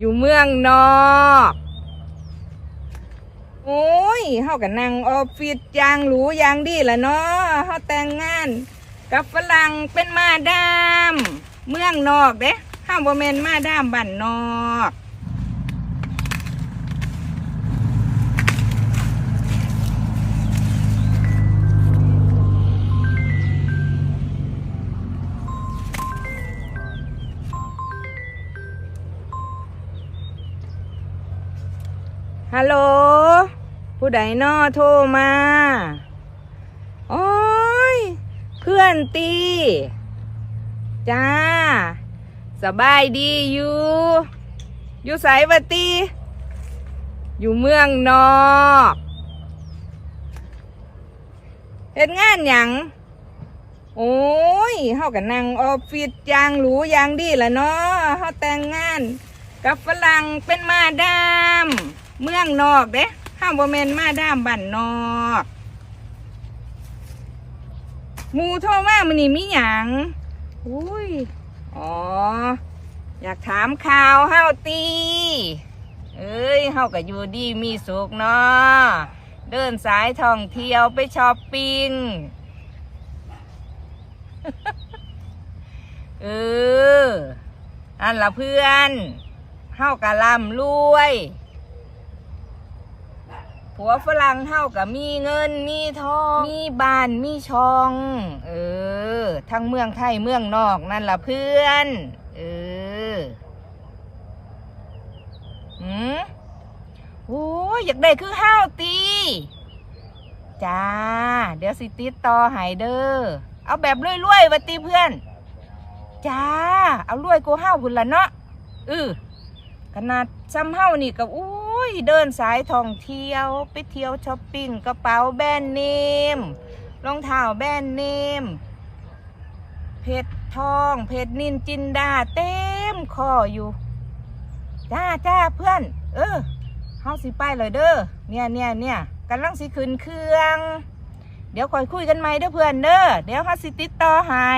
อยู่เมืองนอกโอ้ยเฮากับนางออฟฟิศยางหรูยางดีละเนาะเฮาแต่งงาน กับฝรั่งเป็นมาดาม เมืองนอกเด้เฮาบ่แมนมาดามบ้านนอก ฮัลโหล ผู้ใดนอโทรมา โอ้ย เพื่อนตี จ้า สบายดีอยู่อยู่ไสวะตี อยู่เมืองนอกเฮ็ดงานหยังโอ้ยเฮากับนั่งออฟฟิศยางหรูยางดีละเนาะเฮาแต่งงาน กับฝรั่งเป็นมาดาม เมืองนอกเด้ห้ามบ่แมนมาด้ามบ้านนอกหมูโทรมามันนี่มีหยังอุ้ย อ๋อ อยากถามข่าวเฮาตี เอ้ยเฮาก็อยู่ดีมีสุขเนาะเดินสายท่องเที่ยวไปช้อปปิ้ง เออ อันละเพื่อนเฮากะลำรวย ผัวฝรั่งเฮากะมีเงินมีทอง มีบ้านมีช่อง เออ ทั้งเมืองไทยเมืองนอกนั่นล่ะเพื่อน เออหืมโอ้ยอยากได้คือห้าวตีจ้า เดี๋ยวสิติดต่อหายเด้อเอาแบบรวยๆวัตีเพื่อน จ้า เอารวยกูห้าวพุ่นละเนาะเออขนาดซ้ำเฮานี่กับอุ้ ยเดินสายท่องเที่ยว ไปเที่ยวช้อปปิ้งกระเป๋าแบรนด์เนมรองเท้าแบรนด์เนม เพชรทอง เพชรนินจินดาเต็มคออยู่ จ้าจ้าเพื่อน เออเฮาสิไปเลยเด้อเนี่ยเนี่ยเนี่ยกำลังสิขึ้นเครื่อง เดี๋ยวคอยคุยกันใหมเด้อเพื่อนเด้อเดี๋ยวเฮาสิติดต่อให้